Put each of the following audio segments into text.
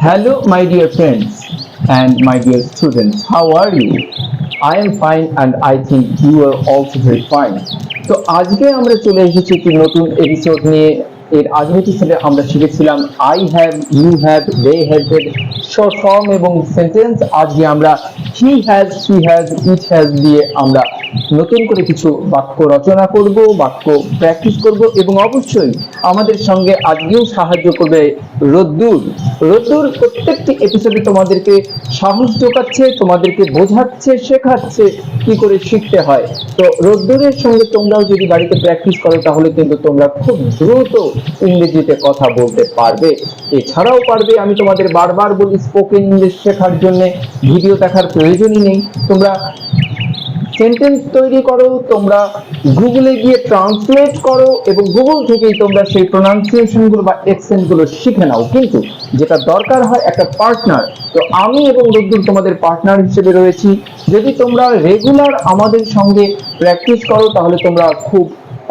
Hello, my dear friends and my dear students. How are you? I am fine and I think you are also very fine. তো আজকে আমরা চলে এসেছি একটি নতুন episode নিয়ে এর আগের এপিসোডে আমরা শিখেছিলাম I have you have they have এর শর্ট ফর্ম এবং সেন্টেন্স আজকে আমরা he has she has it has দিয়ে আমরা নতুন করে কিছু বাক্য রচনা করব, বাক্য প্র্যাকটিস করব এবং অবশ্যই আমাদের সঙ্গে আজকেও সাহায্য করবে রোদ্দুর। রোদ্দুর প্রত্যেকটি এপিসোডে তোমাদেরকে সাহস যোগাচ্ছে, তোমাদেরকে বোঝাচ্ছে, শেখাচ্ছে কি করে শিখতে হয়। তো রোদ্দুরের সঙ্গে তোমরাও যদি বাড়িতে প্র্যাকটিস করো, তাহলে কিন্তু তোমরা খুব দ্রুত ইংরেজিতে কথা বলতে পারবে। এছাড়াও পারবে, আমি তোমাদের বারবার বলি স্পোকেন ইংলিশ শেখার জন্য ভিডিও দেখার প্রয়োজনই নেই। তোমরা সেন্টেন্স তৈরি করো, তোমরা গুগলে গিয়ে ট্রান্সলেট করো এবং গুগল থেকেই তোমরা সেই প্রোনাউন্সিয়েশনগুলো বা এক্সেন্টগুলো শিখে নাও। কিন্তু যেটা দরকার হয় একটা পার্টনার তো আমি এবং রুদ্দুর তোমাদের পার্টনার হিসেবে রয়েছি। যদি তোমরা রেগুলার আমাদের সঙ্গে প্র্যাকটিস করো, তাহলে তোমরা খুব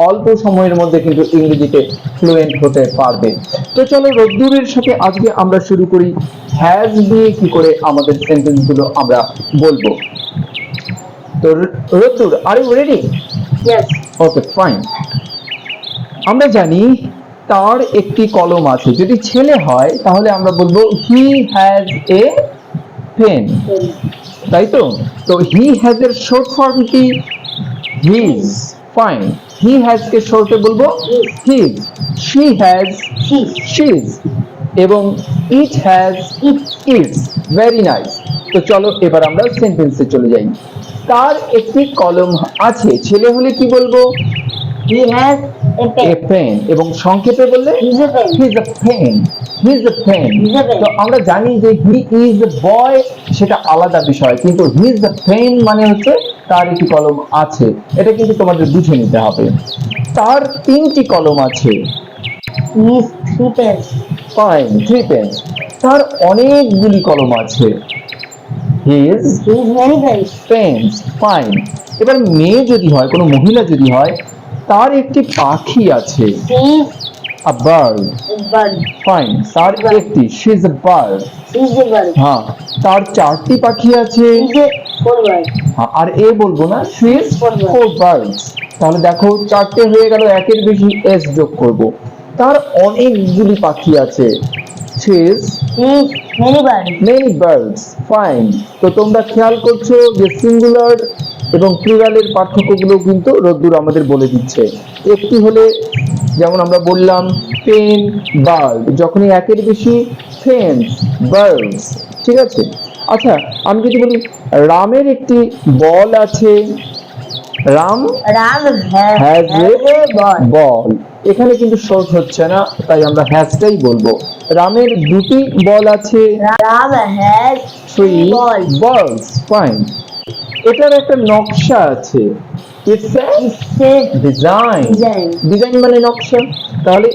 অল্প সময়ের মধ্যে কিন্তু ইংরেজিতে ফ্লুয়েন্ট হতে পারবে। তো চলো, রোদ্দুরের সাথে আজকে আমরা শুরু করি। হ্যাজ দিয়ে কি করে আমাদের সেন্টেন্সগুলো আমরা বলব? তো Roddur are you ready okay fine আমরা জানি তার একটি কলম আছে। যদি ছেলে হয় তাহলে আমরা বলব হি হ্যাজ এ পেন তাই তো? তো হি হ্যাজ এর শর্ট ফর্ম কি? হিজ ফাইন হি হ্যাজ কে শর্টে বলব? He's she has She. She's এবং it has It. It's very nice তো চলো এবার আমরা সেন্টেন্সে চলে যাই। তার একটি কলম আছে। ছেলে হলে কি বলব? এ পেন এবং সংক্ষেপে বললে এ পেন এ পেন. তো আমরা জানি যে হি ইজ এ বয় সেটা আলাদা বিষয়। কিন্তু হিজ এ পেন মানে হচ্ছে তার একটি কলম আছে। এটা কিন্তু তোমাদের বুঝে নিতে হবে। তার তিনটি কলম আছে। ফাইন থ্রি পেন্স তার অনেকগুলি কলম আছে। হিজ. Pens fine. এবার মেয়ে যদি হয় কোনো মহিলা যদি হয় তার একটি পাখি আছে। আ বার্ড ফাইন তার একটি। She is bird. হ্যাঁ তার চারটি পাখি আছে. হ্যাঁ, আর এ বলব না শি ইজ ফোর বার্ডস তাহলে দেখো চারটে হয়ে গেল একের বেশি এস যোগ করব। তার অনেকগুলি পাখি আছে। Birds. মেনি বার্ডস ফাইন তো তোমরা খেয়াল করছ যে সিঙ্গুলার এবং প্লুরালের পার্থক্যগুলো কিন্তু রোদ্দুর আমাদের বলে দিচ্ছে। একটি হলে যেমন আমরা বললাম পেন বার্ড যখনই একের বেশি ফেন্স বার্ডস ঠিক আছে? আচ্ছা আমি যদি বলি রামের একটি বল আছে। Ram Ram has, has a. Ball এখানে কিন্তু শর্ট হচ্ছে না তাই আমরা হ্যাজটাই বলব। রামের দুটি বল আছে। Ram has three balls fine এটার একটা নকশা আছে। ডিজাইন ডিজাইন মানে নকশা। তাহলে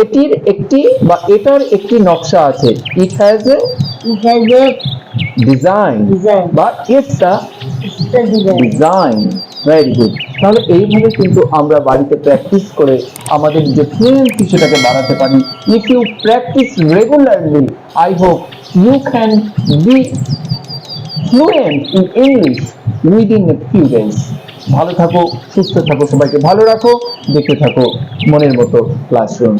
এটির একটি বা এটার একটি নকশা আছে। ইট হ্যাজ এ ডিজাইন বা ইটস. ডিজাইন ভেরি গুড তাহলে এইভাবে কিন্তু আমরা বাড়িতে প্র্যাকটিস করে আমাদের যে ফ্লুয়েন্সি সেটাকে বাড়াতে পারি। If you practise regularly I hope you can be fluent in English within a few days ভালো থাকো, সুস্থ থাকো, সবাইকে ভালো রাখো, দেখতে থাকো, মনের মতো ক্লাসরুম